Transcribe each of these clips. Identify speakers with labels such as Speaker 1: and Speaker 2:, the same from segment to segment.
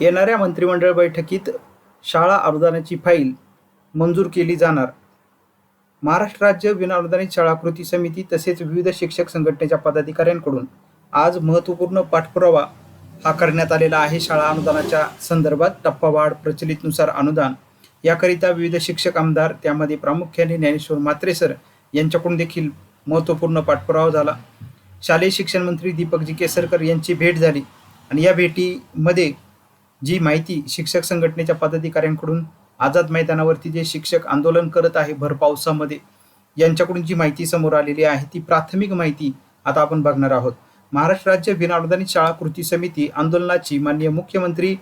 Speaker 1: येणाऱ्या मंत्रिमंडळ बैठकीत शाळा अनुदानाची फाईल मंजूर केली जाणार. महाराष्ट्र राज्य विनाअनुदानित शाळा कृती समिती तसेच विविध शिक्षक संघटनेच्या पदाधिकाऱ्यांकडून आज महत्त्वपूर्ण पाठपुरावा हा करण्यात आलेला आहे. शाळा अनुदानाच्या संदर्भात टप्पावाढ प्रचलितनुसार अनुदान याकरिता विविध शिक्षक आमदार त्यामध्ये प्रामुख्याने ज्ञानेश्वर म्हात्रे सर यांच्याकडून देखील महत्त्वपूर्ण पाठपुरावा झाला. शालेय शिक्षण मंत्री दीपकजी केसरकर यांची भेट झाली आणि या भेटीमध्ये जी माहिती शिक्षक संघटनेच्या पदाधिकाऱ्यांकडून आझाद मैदानावरती जे शिक्षक आंदोलन करत आहे भर पावसामध्ये यांच्याकडून जी माहिती समोर आलेली आहे ती प्राथमिक माहिती आता आपण बघणार आहोत. महाराष्ट्र राज्य विनाअनुदानित शाळा कृती समिती आंदोलनाची माननीय मुख्यमंत्री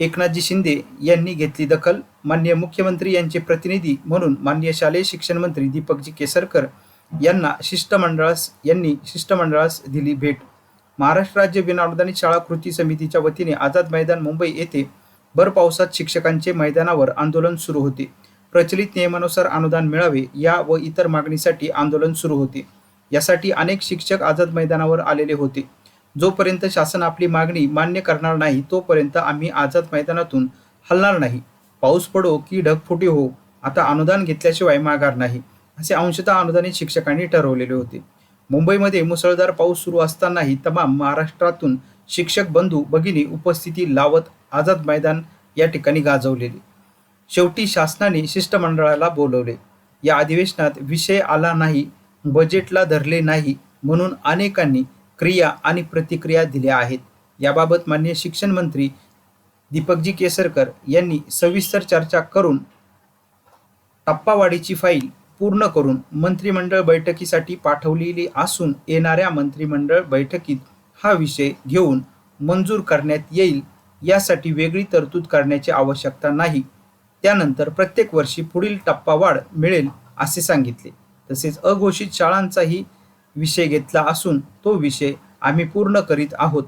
Speaker 1: एकनाथजी शिंदे यांनी घेतली दखल. माननीय मुख्यमंत्री यांचे प्रतिनिधी म्हणून माननीय शालेय शिक्षण मंत्री दीपकजी केसरकर यांना शिष्टमंडळास यांनी शिष्टमंडळास दिली भेट. महाराष्ट्र राज्य बिनअनुदानित शाळा कृती समितीच्या वतीने आझाद मैदान मुंबई येथे भर पावसात शिक्षकांचे मैदानावर आंदोलन सुरू होते. प्रचलित नियमानुसार अनुदान मिळावे या व इतर मागणीसाठी आंदोलन सुरू होते. यासाठी अनेक शिक्षक आझाद मैदानावर आलेले होते. जोपर्यंत शासन आपली मागणी मान्य करणार नाही तोपर्यंत आम्ही आझाद मैदानातून हलणार नाही. पाऊस पडो की ढगफुटी हो आता अनुदान घेतल्याशिवाय माघार नाही असे अंशतः अनुदानित शिक्षकांनी ठरवलेले होते. मुंबईमध्ये मुसळधार पाऊस सुरू असतानाही तमाम महाराष्ट्रातून शिक्षक बंधू भगिनी उपस्थिती लावत आझाद मैदान या ठिकाणी गाजवलेले. शेवटी शासनाने शिष्टमंडळाला बोलवले. या अधिवेशनात विषय आला नाही बजेटला धरले नाही म्हणून अनेकांनी क्रिया आणि प्रतिक्रिया दिल्या आहेत. याबाबत मान्य शिक्षण मंत्री दीपकजी केसरकर यांनी सविस्तर चर्चा करून टप्पावाढीची फाईल पूर्ण करून मंत्रिमंडळ बैठकीसाठी पाठवलेली असून येणाऱ्या मंत्रिमंडळ बैठकीत हा विषय घेऊन मंजूर करण्यात येईल यासाठी वेगळी तरतूद करण्याची आवश्यकता नाही. त्यानंतर प्रत्येक वर्षी पुढील टप्पा वाढ मिळेल असे सांगितले. तसेच अघोषित शाळांचाही विषय घेतला असून तो विषय आम्ही पूर्ण करीत आहोत.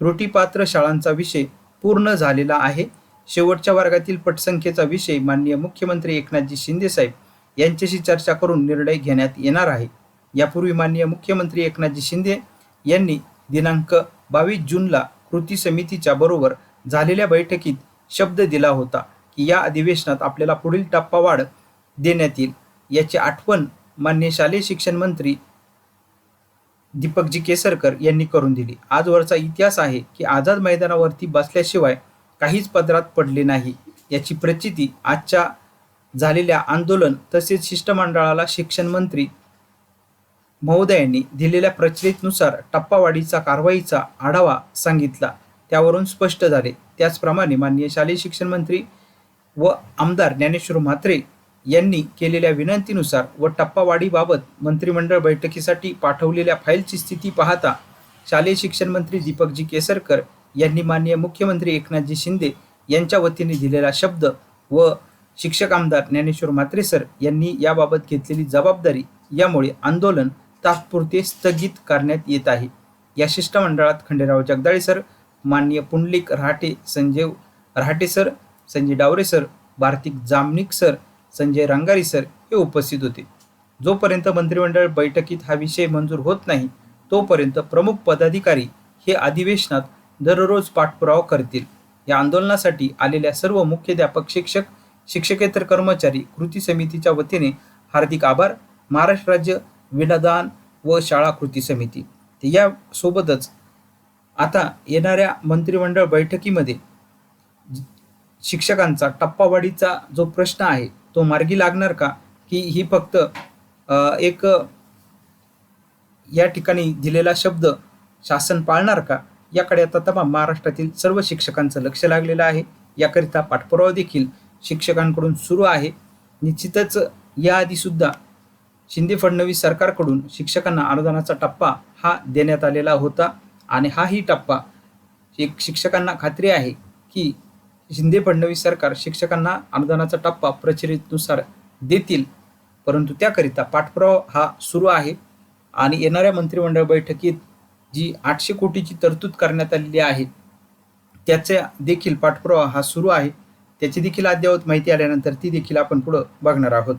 Speaker 1: त्रुटीपात्र शाळांचा विषय पूर्ण झालेला आहे. शेवटच्या वर्गातील पटसंख्येचा विषय माननीय मुख्यमंत्री एकनाथजी शिंदेसाहेब यांच्याशी चर्चा करून निर्णय घेण्यात येणार आहे. यापूर्वी माननीय मुख्यमंत्री एकनाथजी शिंदे यांनी दिनांक बावीस जूनला कृती समितीच्या बरोबर झालेल्या बैठकीत शब्द दिला होता की या अधिवेशनात आपल्याला पुढील टप्पावाढ देण्यात येईल. याची आठवण मान्य शालेय शिक्षण मंत्री दीपकजी केसरकर यांनी करून दिली. आजवरचा इतिहास आहे की आझाद मैदानावरती बसल्याशिवाय काहीच पदरात पडले नाही. याची प्रचिती आजच्या झालेल्या आंदोलन तसेच शिष्टमंडळाला शिक्षण मंत्री महोदयांनी दिलेल्या प्रचलितनुसार टप्पावाढीचा कारवाईचा आढावा सांगितला. त्यावरून स्पष्ट झाले. त्याचप्रमाणे माननीय शालेय शिक्षण मंत्री व आमदार ज्ञानेश्वर म्हात्रे यांनी केलेल्या विनंतीनुसार व टप्पावाढीबाबत मंत्रिमंडळ बैठकीसाठी पाठवलेल्या फाईलची स्थिती पाहता शालेय शिक्षण मंत्री दीपकजी केसरकर यांनी माननीय मुख्यमंत्री एकनाथजी शिंदे यांच्या वतीने दिलेला शब्द व शिक्षक आमदार ज्ञानेश्वर म्हात्रे सर यांनी याबाबत घेतलेली जबाबदारी यामुळे आंदोलन तात्पुरते स्थगित करण्यात येत आहे. या शिष्टमंडळात खंडेराव जगदाळे सर माननीय Pundalik Rahate Sanjay Rahate sir Sanjay Daware sir Bhartik Jamnik sir Sanjay Rangari sir हे उपस्थित होते. जोपर्यंत मंत्रिमंडळ बैठकीत हा विषय मंजूर होत नाही तोपर्यंत प्रमुख पदाधिकारी हे अधिवेशनात दररोज पाठपुरावा करतील. या आंदोलनासाठी आलेल्या सर्व मुख्याध्यापक शिक्षक शिक्षकेतर कर्मचारी कृती समितीच्या वतीने हार्दिक आभार. महाराष्ट्र राज्य विनादान व शाळा कृती समिती. या यासोबतच आता येणाऱ्या मंत्रिमंडळ बैठकीमध्ये शिक्षकांचा टप्पावाढीचा जो प्रश्न आहे तो मार्गी लागणार का? की ही फक्त एक या ठिकाणी दिलेला शब्द शासन पाळणार का? याकडे आता तमाम महाराष्ट्रातील सर्व शिक्षकांचं लक्ष लागलेलं आहे. याकरिता पाठपुरावा देखील शिक्षकांकडून सुरू आहे. निश्चितच याआधीसुद्धा शिंदे फडणवीस सरकारकडून शिक्षकांना अनुदानाचा टप्पा हा देण्यात आलेला होता आणि हाही टप्पा एक शिक्षकांना खात्री आहे की शिंदे फडणवीस सरकार शिक्षकांना अनुदानाचा टप्पा प्रचलितनुसार देतील. परंतु त्याकरिता पाठपुरावा हा सुरू आहे आणि येणाऱ्या मंत्रिमंडळ बैठकीत जी आठशे कोटीची तरतूद करण्यात आलेली आहे त्याचा देखील पाठपुरावा हा सुरू आहे. त्याची देखील अद्ययावत माहिती आल्यानंतर ती देखील आपण पुढं बघणार आहोत.